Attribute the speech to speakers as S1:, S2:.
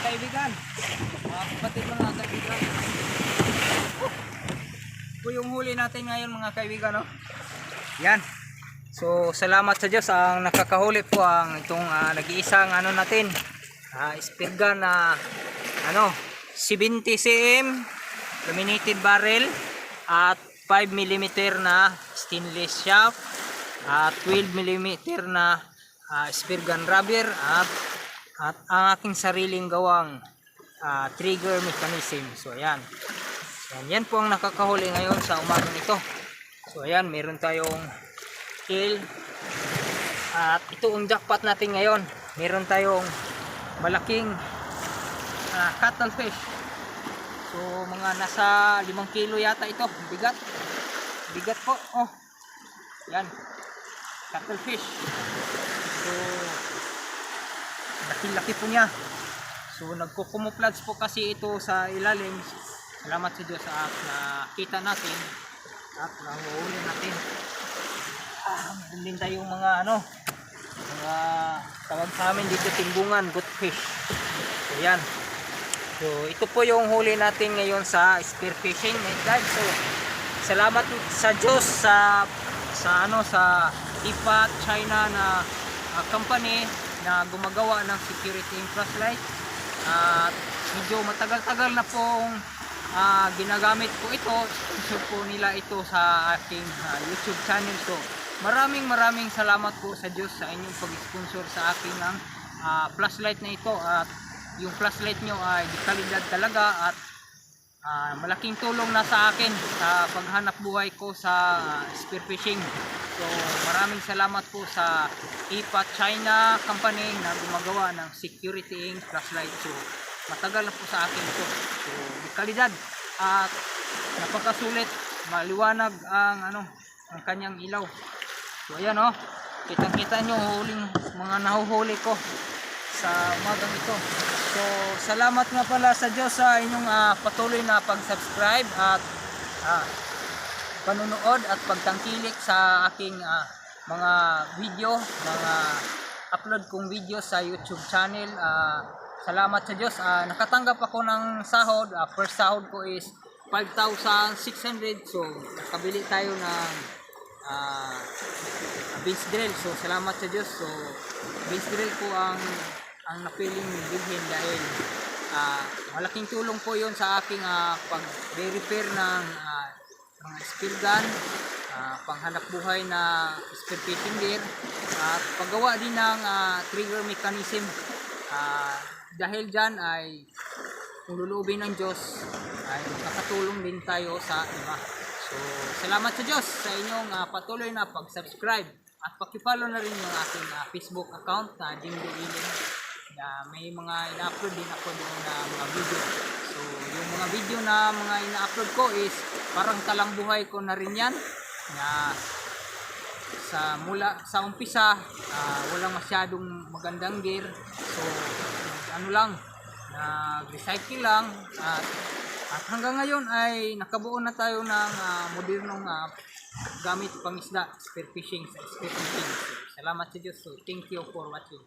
S1: kaibigan. Mga kapatid mga kaibigan. Ito yung huli natin ngayon mga kaibigan. No? Yan. So salamat sa Diyos ang nakakahuli po ang itong ah, nag-iisang ano natin. Uh, spear na ano 70 cm laminated barrel at 5 mm na stainless shaft at 12 mm na ah, spear gun rubber at at ang aking sariling gawang ah, trigger mechanism. So ayan. Yan, yan po ang nakakahuli ngayon sa umagang ito. So ayan, meron tayong kill. At ito ang jackpot natin ngayon. Meron tayong malaking ah, cuttlefish. So mga nasa 5 kilo yata ito. Bigat. Bigat po. Oh. Yan. Cuttlefish. So laki-laki po niya. So nagkukumuplods po kasi ito sa ilalim. Salamat sa Diyos at nakita natin at nahuhuli natin. Ah, din tayong mga ano, mga tawag sa amin dito timbungan, goatfish. So yan. So ito po yung huli natin ngayon sa spear fishing my guys. So salamat sa Diyos sa sa ano sa IPAT China na ah, company na gumagawa ng security infrastructure. At medyo matagal-tagal na pong ah, ginagamit ko ito. Sponsor po nila ito sa aking ah, YouTube channel. So maraming maraming salamat po sa Diyos sa inyong pag-sponsor sa akin ng ah, flashlight na ito. At yung flashlight nyo ay di kalidad talaga at Ah, malaking tulong na sa akin sa paghanap buhay ko sa ah, spearfishing. So maraming salamat po sa IPA China company na gumagawa ng security ink flashlight. So matagal na po sa akin ito. So kalidad at napakasulit, maliwanag ang ano ang kanyang ilaw. So ayan oh, kitang-kita nyo huling mga nahuhuli ko sa umagang ito. So, salamat nga pala sa Diyos sa inyong ah, patuloy na pag-subscribe at ah, panunood at pagtangkilik sa aking ah, mga video, mga upload kong video sa YouTube channel. Ah, salamat sa Diyos. Ah, nakatanggap ako ng sahod. Ah, first sahod ko is 5,600. So, nakabili tayo ng ah, beans drill. So, salamat sa Diyos. So, beans drill po ang ang napiling bilhin dahil ah, malaking tulong po yon sa aking ah, pag-repair ng ah, mga spill gun, ah, panghanap buhay na spear fishing gear, at paggawa din ng ah, trigger mechanism. Ah, dahil dyan ay kung luluubin ng Diyos ay makakatulong din tayo sa iba. So, salamat sa Diyos sa inyong ah, patuloy na pag-subscribe at paki-follow na rin yung aking ah, Facebook account na Jimdo Iling na may mga ina-upload din ako doon na mga video. So, yung mga video na mga ina-upload ko is parang talang buhay ko na rin yan. Na sa mula sa umpisa ah, walang masyadong magandang gear. So ano lang nag-recycle lang. At, at hanggang ngayon ay nakabuo na tayo ng ah, modernong ah, gamit pangisda spear fishing sa spear fishing. Salamat sa Diyos. So thank you for watching